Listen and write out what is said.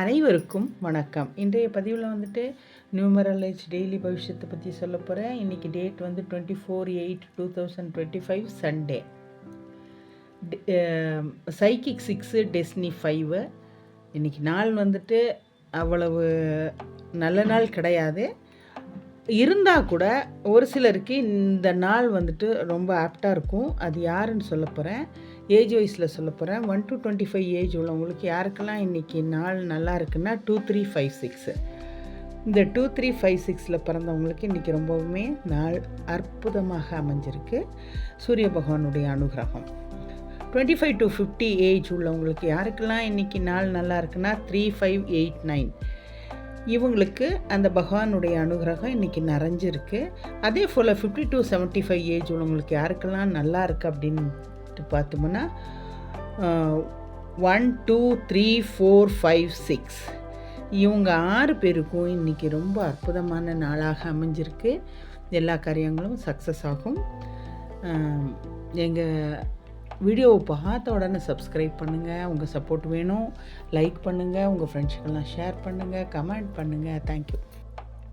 அனைவருக்கும் வணக்கம். இன்றைய பதிவில் வந்துட்டு நியூமரலைஸ் டெய்லி பவிஷ்யத்தை பற்றி சொல்ல போகிறேன் இன்றைக்கி டேட் வந்து twenty four eight two thousand twenty five Sunday psychic six டெஸ்னி ஃபைவு இன்றைக்கி நாள் வந்துட்டு அவ்வளவு நல்ல நாள் கிடையாது. இருந்தால் கூட ஒரு சிலருக்கு இந்த நாள் வந்துட்டு ரொம்ப ஆப்டாக இருக்கும். அது யாருன்னு சொல்ல போகிறேன் ஏஜ் வைஸில் சொல்ல போகிறேன் one to twenty five age உள்ளவங்களுக்கு யாருக்கெல்லாம் இன்றைக்கி நாள் நல்லா இருக்குன்னா டூ த்ரீ ஃபைவ் சிக்ஸு. இந்த டூ த்ரீ ஃபைவ் சிக்ஸில் பிறந்தவங்களுக்கு இன்றைக்கி ரொம்பவுமே நாள் அற்புதமாக அமைஞ்சிருக்கு. சூரிய பகவானுடைய அனுகிரகம். Twenty five to fifty age உள்ளவங்களுக்கு யாருக்கெல்லாம் இன்றைக்கி நாள் நல்லா இருக்குன்னா த்ரீ ஃபைவ் எயிட் நைன். இவங்களுக்கு அந்த பகவானுடைய அனுகிரகம் இன்றைக்கி நிறைஞ்சிருக்கு. அதே போல் fifty to seventy five age உள்ளவங்களுக்கு யாருக்கெல்லாம் நல்லா இருக்குது அப்படின்ட்டு பார்த்தோம்னா one two three four five six இவங்க ஆறு பேருக்கும் இன்றைக்கி ரொம்ப அற்புதமான நாளாக அமைஞ்சிருக்கு. எல்லா காரியங்களும் சக்ஸஸ் ஆகும். எங்கள் வீடியோவை பார்த்த உடனே சப்ஸ்கிரைப் பண்ணுங்கள் உங்கள் சப்போர்ட் வேணும். லைக் பண்ணுங்கள் உங்கள் ஃப்ரெண்ட்ஸுக்கெல்லாம் ஷேர் பண்ணுங்கள் கமெண்ட் பண்ணுங்கள் தேங்க்யூ